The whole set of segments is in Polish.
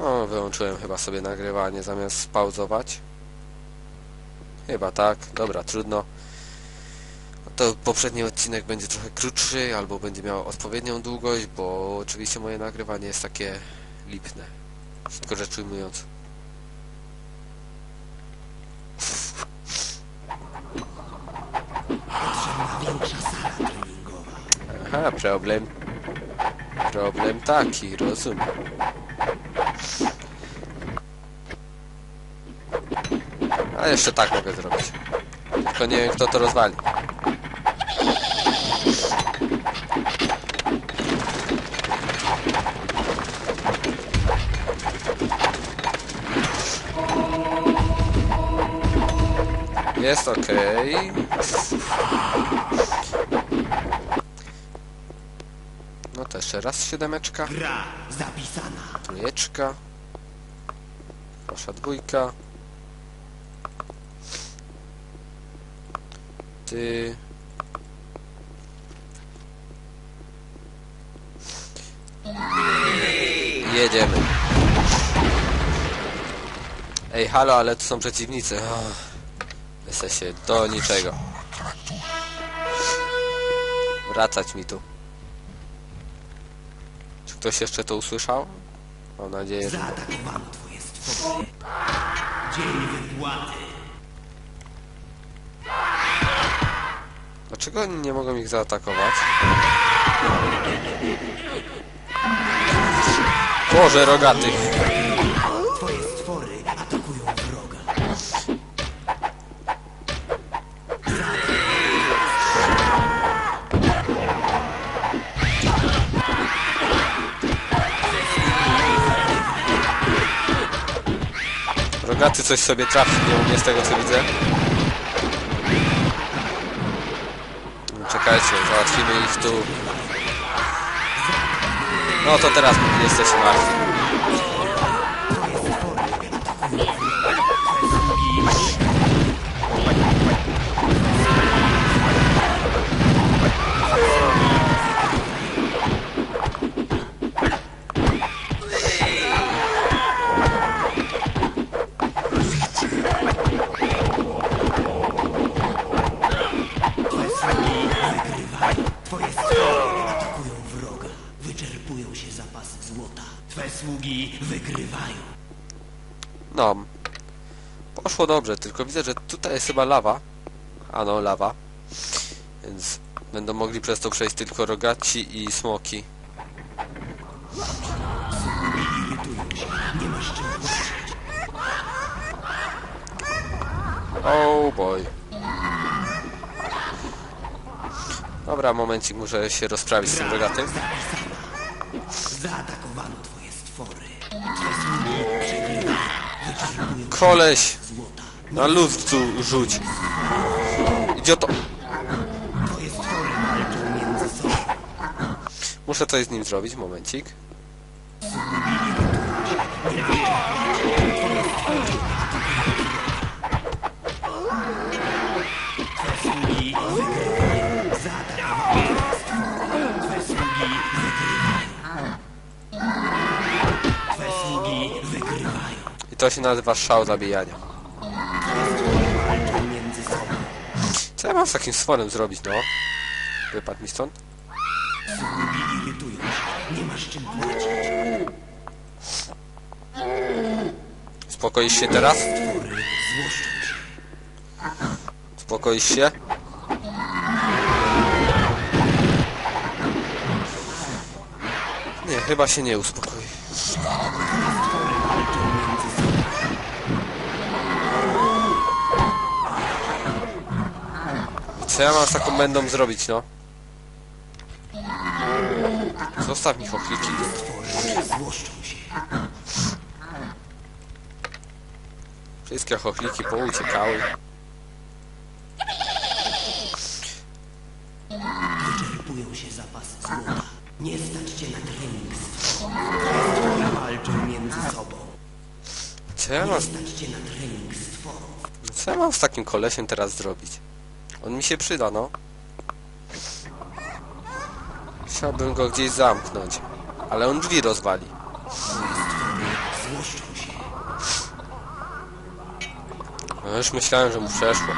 No, wyłączyłem chyba sobie nagrywanie zamiast spauzować. Chyba tak. Dobra, trudno. To poprzedni odcinek będzie trochę krótszy, albo będzie miał odpowiednią długość, bo oczywiście moje nagrywanie jest takie lipne. Wszystko rzecz ujmując. Aha, problem. Problem taki, rozumiem. A jeszcze tak mogę zrobić. Tylko nie wiem kto to rozwali. Jest okej. No to jeszcze raz siódemeczka. Gra zapisana. Trójeczka. Wasza dwójka. Ty. Jedziemy. Ej, halo, ale tu są przeciwnicy. Oh. Jesteście do niczego. Wracać mi tu. Czy ktoś jeszcze to usłyszał? Mam nadzieję, że... Zaatakowano twoje stwory. Dzień wypłaty. Dlaczego oni nie mogą ich zaatakować? Boże, rogatych! Twoje stwory atakują wroga. Rogaty coś sobie trafił, nie umie z tego co widzę. Czekajcie, załatwimy ich tu. No to teraz jesteśmy martwi. Wyczerpują się zapasy złota. Twe sługi wygrywają. No. Poszło dobrze, tylko widzę, że tutaj jest chyba lawa. A no, lawa. Więc będą mogli przez to przejść tylko rogaci i smoki. Oh boy. Dobra, momencik, muszę się rozprawić z tym rogatym. Zaatakowano twoje stwory. Koleś! Na luz tu rzuć. Idioto! Twoje stwory walczą między sobą. Muszę coś z nim zrobić, momencik. To się nazywa szał zabijania. Co ja mam z takim stworem zrobić, no? Wypadł mi stąd? Irytują się. Teraz? Stwory złoszczą się. Spokoisz się? Nie, chyba się nie uspokoi. Co ja mam z taką będą zrobić, no? Zostaw mi się. Wszystkie chochliki pouciekały. Wyczerpują się zapasy złota. Nie stać cię na trening. Stwory walczą między sobą. Co ja Nie mam, stać cię na trening stworów. co ja mam z takim kolesiem teraz zrobić? On mi się przyda, no. Chciałbym go gdzieś zamknąć. Ale on drzwi rozwali. No już myślałem, że mu przeszło.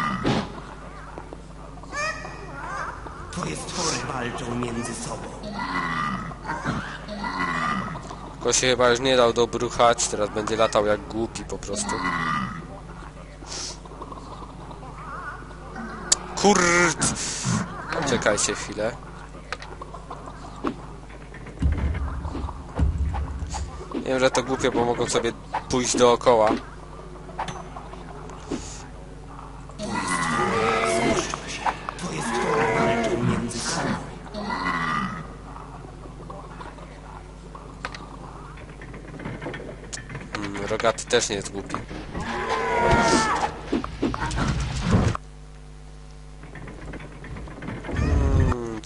Twoje stwory walczą między sobą. Tylko się chyba już nie dał dobruchać, teraz będzie latał jak głupi po prostu. Kurt! Czekajcie chwilę. Wiem, że to głupie, bo mogą sobie pójść dookoła. Mm, Rogaty też nie jest głupi.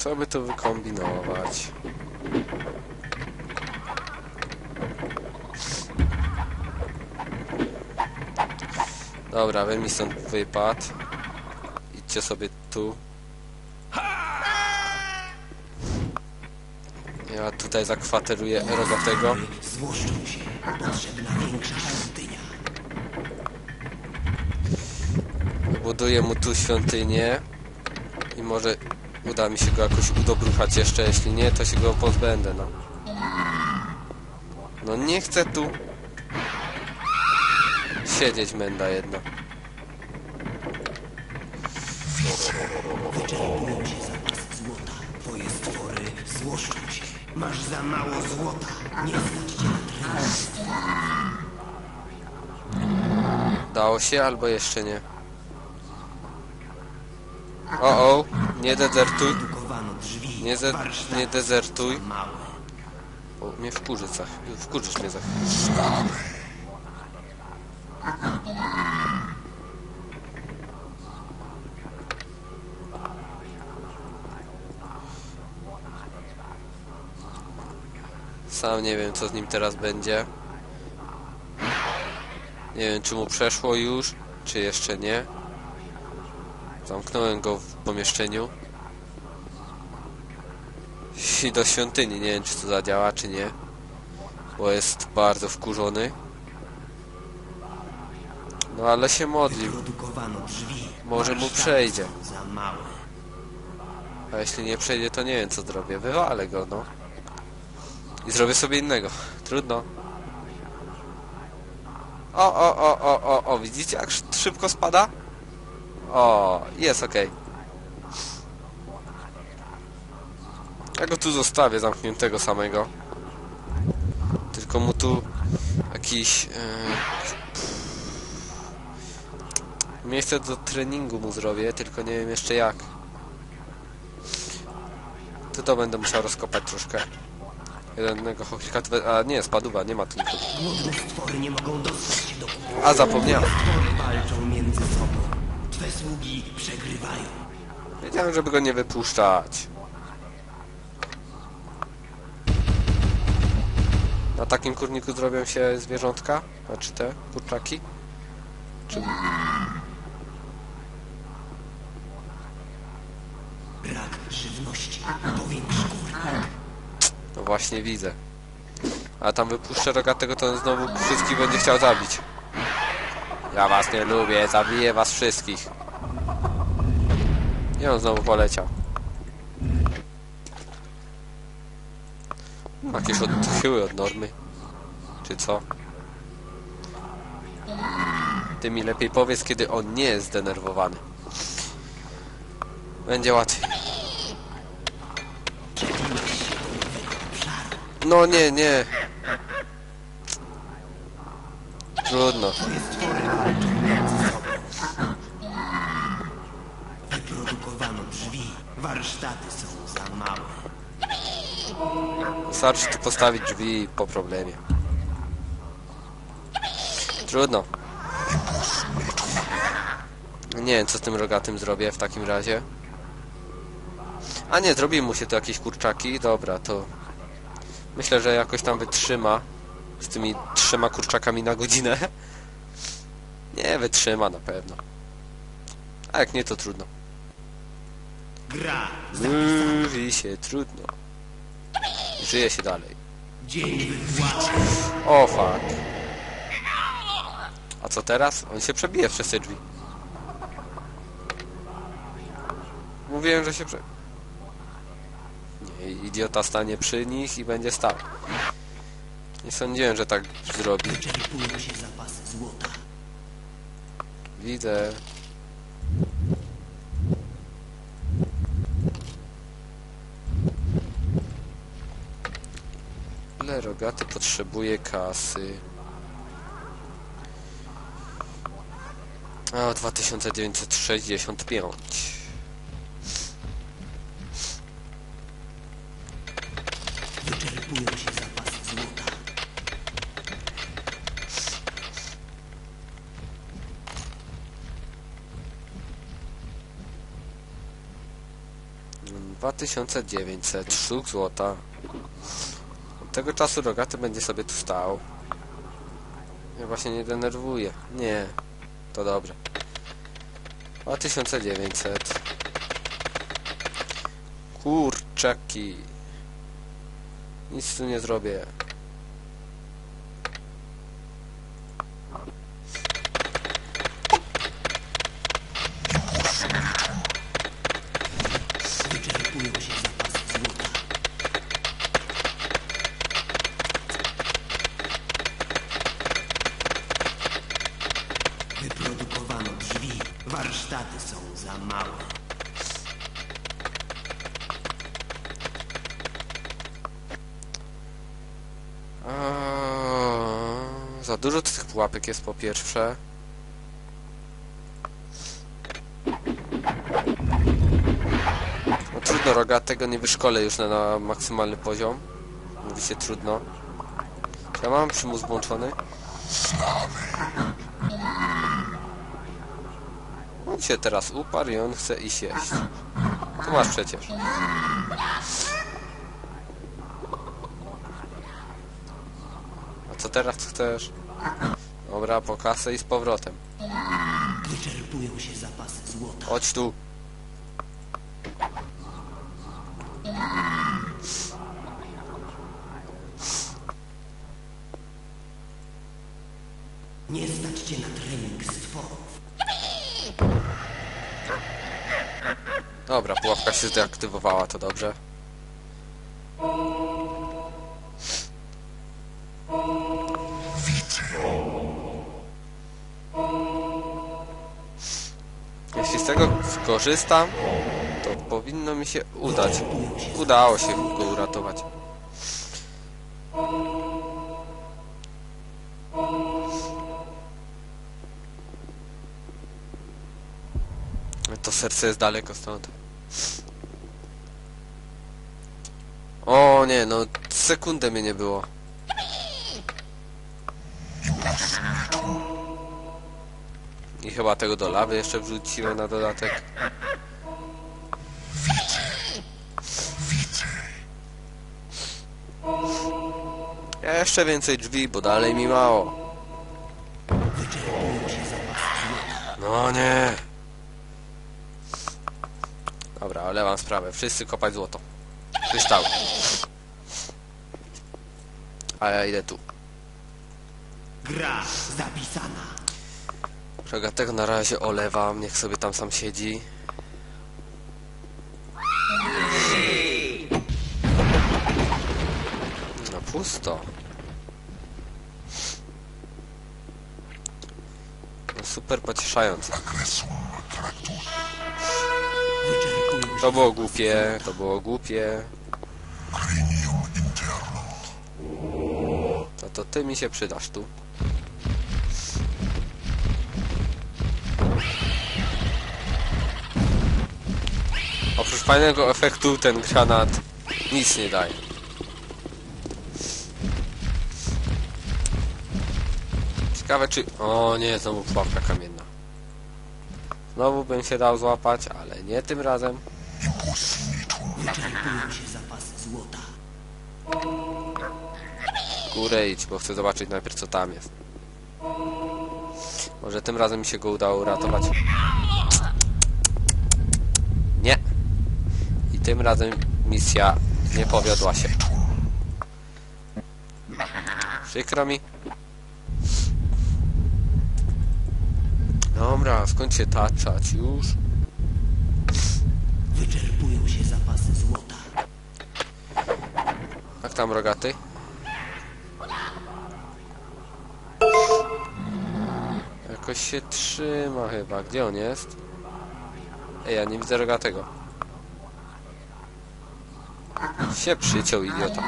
Co by tu wykombinować? Dobra, wy mi stąd wypadł. Idźcie sobie tu. Ja tutaj zakwateruję rogatego. Złoszczą się. Potrzebna większa świątynia. Buduję mu tu świątynię i może uda mi się go jakoś udobruchać jeszcze, jeśli nie, to się go pozbędę, no. No nie chcę tu siedzieć menda jedna. Wyczerpują się zapasy złota. Masz za mało złota. Nie. Dało się albo jeszcze nie? O, o, nie dezertuj, nie, ze, nie dezertuj. Małe. O, mnie wkurzy za wkurzysz mnie za chwilę. Sam nie wiem co z nim teraz będzie. Nie wiem czy mu przeszło już, czy jeszcze nie. Zamknąłem go w pomieszczeniu. I do świątyni. Nie wiem, czy to zadziała, czy nie. Bo jest bardzo wkurzony. No ale się modlił. Może mu przejdzie. A jeśli nie przejdzie, to nie wiem, co zrobię. Wywalę go, no. I zrobię sobie innego. Trudno. O, o, o, o, o, o. Widzicie, jak sz- szybko spada? O, jest okej. Ja go tu zostawię zamkniętego samego. Tylko mu tu jakiś... Yy... Miejsce do treningu mu zrobię, tylko nie wiem jeszcze jak. To to będę musiał rozkopać troszkę. Jednego be- a nie, spaduwa, nie ma tu nikogo. A zapomniałem. Sługi przegrywają. Wiedziałem, żeby go nie wypuszczać. Na takim kurniku zrobią się zwierzątka? Znaczy te kurczaki? Czy... Brak żywności. Powiększ kurnik. No właśnie widzę. A tam wypuszczę rogatego, to on znowu wszystkich będzie chciał zabić. Ja was nie lubię, zabiję was wszystkich. I on znowu poleciał. Jakieś odchyły od normy. Czy co? Ty mi lepiej powiedz, kiedy on nie jest zdenerwowany. Będzie łatwiej. No nie, nie. Trudno. Twoje stwory walczą między sobą. Wyprodukowano drzwi. Warsztaty są za małe. Wystarczy tu postawić drzwi po problemie. Trudno. Nie wiem, co z tym rogatym zrobię w takim razie. A nie, zrobi mu się tu jakieś kurczaki. Dobra, to... Myślę, że jakoś tam wytrzyma z tymi trzema kurczakami na godzinę. Nie, wytrzyma na pewno. A jak nie, to trudno. Gra. Mówi się trudno. Żyje się dalej. Dzień. O fuck. A co teraz? On się przebije przez te drzwi. Mówiłem, że się prze... Nie, idiota stanie przy nich i będzie stał. Nie sądziłem, że tak zrobi. Wyczerpują się zapasy złota. Widzę. Ile rogaty potrzebuje kasy? O, 2965. Wyczerpują się złota. Mm, 2900 sztuk złota. Tego czasu rogaty będzie sobie tu stał. Ja właśnie nie denerwuję. Nie. To dobrze. 2900. Kurczaki. Nic tu nie zrobię. Wyczerpują się zapasy złota. Wyprodukowano drzwi. Są za małe. Eee, za dużo tych pułapek jest po pierwsze. No trudno rogatego nie wyszkolę już na, na maksymalny poziom. Mówi się trudno. Ja mam przymus włączony? On się teraz uparł i on chce iść jeść. Tu masz przecież. A co teraz chcesz? Dobra, po kasę i z powrotem. Wyczerpują się zapasy złota. Chodź tu. Nie stać cię na trening stworów. Dobra, pułapka się zdeaktywowała, to dobrze. Jeśli z tego skorzystam, to powinno mi się udać. Udało się go uratować. To serce jest daleko stąd. O nie, no sekundę mnie nie było. I chyba tego do lawy jeszcze wrzuciłem na dodatek. Jeszcze więcej drzwi, bo dalej mi mało. No nie. Dobra, ale mam sprawę. Wszyscy kopać złoto. Kryształ. A ja idę tu. Gra zapisana. Rogatego na razie olewam, niech sobie tam sam siedzi. No pusto. No super pocieszające. To było głupie, to było głupie. To ty mi się przydasz tu. Oprócz fajnego efektu ten granat nic nie daje. Ciekawe czy... O nie, znowu pułapka kamienna. Znowu bym się dał złapać, ale nie tym razem. Górę idź, bo chcę zobaczyć najpierw co tam jest. Może tym razem mi się go udało uratować. Nie. I tym razem misja nie powiodła się. Przykro mi. Dobra, skończ się taczać już. Wyczerpują się zapasy złota. Jak tam rogaty? Jakoś się trzyma chyba. Gdzie on jest? Ej, ja nie widzę rogatego. Się przyciął, idiota.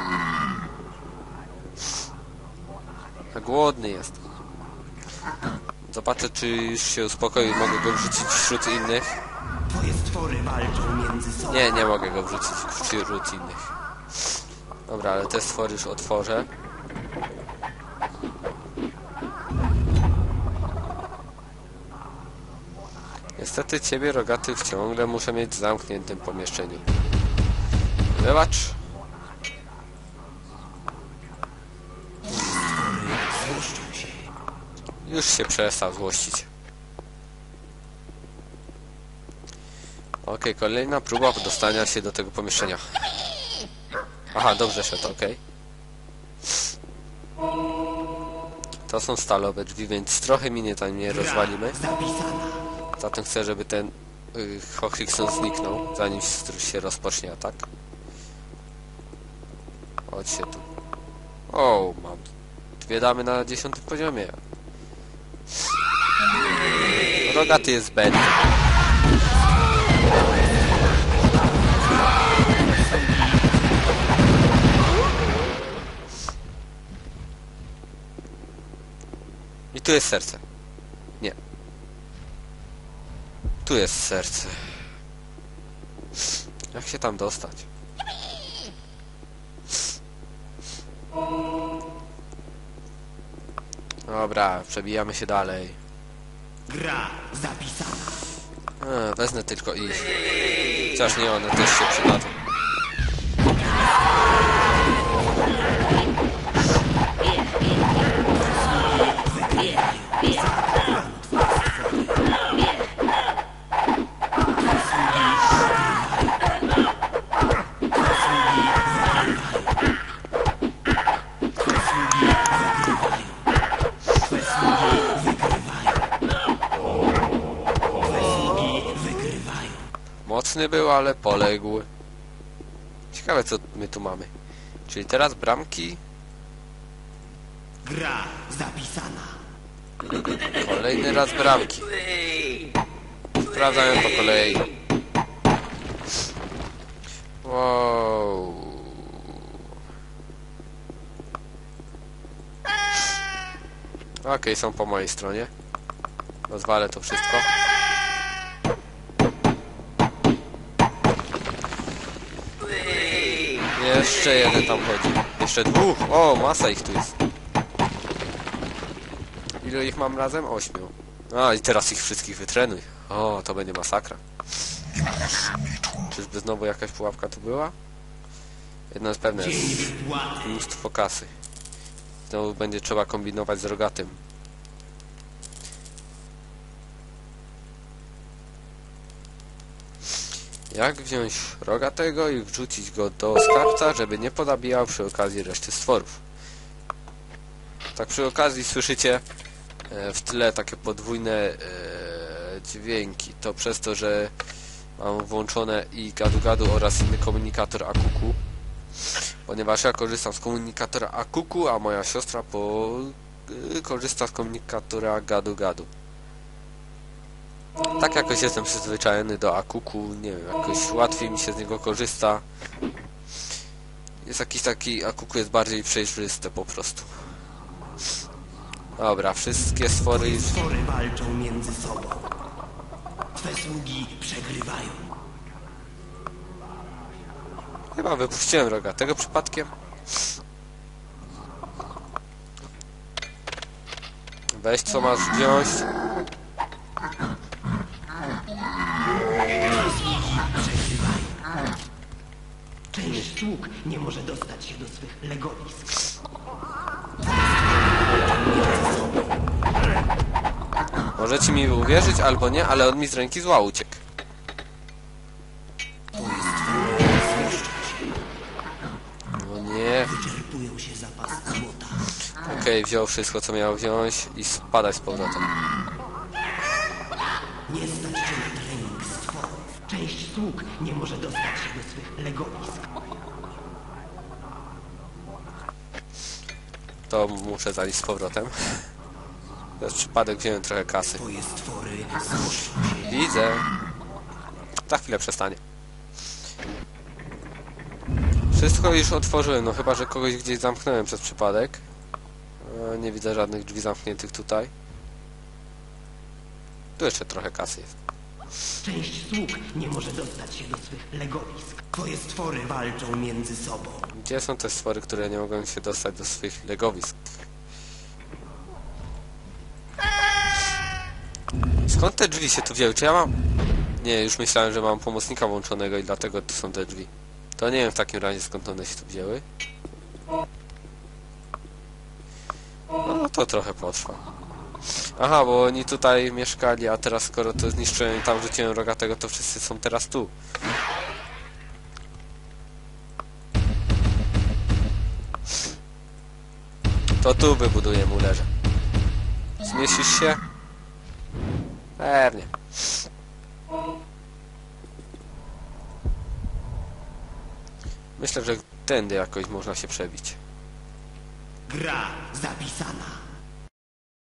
Głodny jest. Zobaczę, czy już się uspokoił. Mogę go wrzucić wśród innych. Nie, nie mogę go wrzucić wśród innych. Dobra, ale te stwory już otworzę. Niestety ciebie, rogaty, ciągle muszę mieć w zamkniętym pomieszczeniu. Wybacz. Już się przestał złościć. Okej, kolejna próba dostania się do tego pomieszczenia. Aha, dobrze szedł, okej. To są stalowe drzwi, więc trochę minie tam nie rozwalimy. Zapisana. Zatem chcę, żeby ten y, Hochlikson zniknął, zanim się rozpocznie atak. Chodź się tu. O, mam dwie damy na dziesiątym poziomie. Rogaty jest Ben. I tu jest serce. Nie. Tu jest serce. Jak się tam dostać? Dobra, przebijamy się dalej. Gra zapisana. Wezmę tylko ich. Chociaż nie, one też się przydadzą. Mocny był, ale poległ. Ciekawe co my tu mamy. Czyli teraz bramki. Gra zapisana. Kolejny raz bramki. Sprawdzamy po kolei. Wow. Okej, są po mojej stronie. Rozwalę to wszystko. Jeszcze jeden tam chodzi. Jeszcze dwóch. O, masa ich tu jest. Ile ich mam razem? Ośmiu. A, i teraz ich wszystkich wytrenuj. O, to będzie masakra. Czyżby znowu jakaś pułapka tu była? Jedno jest pewne, mnóstwo kasy. Znowu będzie trzeba kombinować z rogatym. Jak wziąć rogatego i wrzucić go do skarbca, żeby nie podabijał przy okazji reszty stworów. Tak przy okazji słyszycie e, w tle takie podwójne e, dźwięki. To przez to, że mam włączone i gadu-gadu oraz inny komunikator Akuku. Ponieważ ja korzystam z komunikatora Akuku, a moja siostra po, y, korzysta z komunikatora gadu-gadu. Tak jakoś jestem przyzwyczajony do Akuku, nie wiem, jakoś łatwiej mi się z niego korzysta. Jest jakiś taki, Akuku jest bardziej przejrzyste po prostu. Dobra, wszystkie stwory. Stwory walczą między sobą. Twe sługi przegrywają. Chyba wypuściłem roga. Tego przypadkiem? Weź co masz wziąć. Część sług nie może dostać się do swych legowisk. Możecie mi uwierzyć albo nie, ale on mi z ręki zła uciekł. No nie. Wyczerpują się zapasy złota. Okej, wziął wszystko co miał wziąć i spadać z powrotem. Nie stać cię na trening stworów. Część sług nie może dostać się do swych legowisk. To muszę zalić z powrotem. Przez przypadek wziąłem trochę kasy. Widzę. Za chwilę przestanie. Wszystko już otworzyłem, no chyba, że kogoś gdzieś zamknąłem przez przypadek. E, Nie widzę żadnych drzwi zamkniętych tutaj. Tu jeszcze trochę kasy jest. Część sług nie może dostać się do swych legowisk. Twoje stwory walczą między sobą. Gdzie są te stwory, które nie mogą się dostać do swych legowisk? Skąd te drzwi się tu wzięły? Czy ja mam... Nie, już myślałem, że mam pomocnika włączonego i dlatego tu są te drzwi. To nie wiem w takim razie skąd one się tu wzięły. No to trochę potrwa. Aha, bo oni tutaj mieszkali, a teraz skoro to zniszczyłem i tam rzuciłem rogatego, to wszyscy są teraz tu. To tu wybuduję mulerze. Zmieścisz się? Pewnie. Myślę, że tędy jakoś można się przebić. Gra zapisana.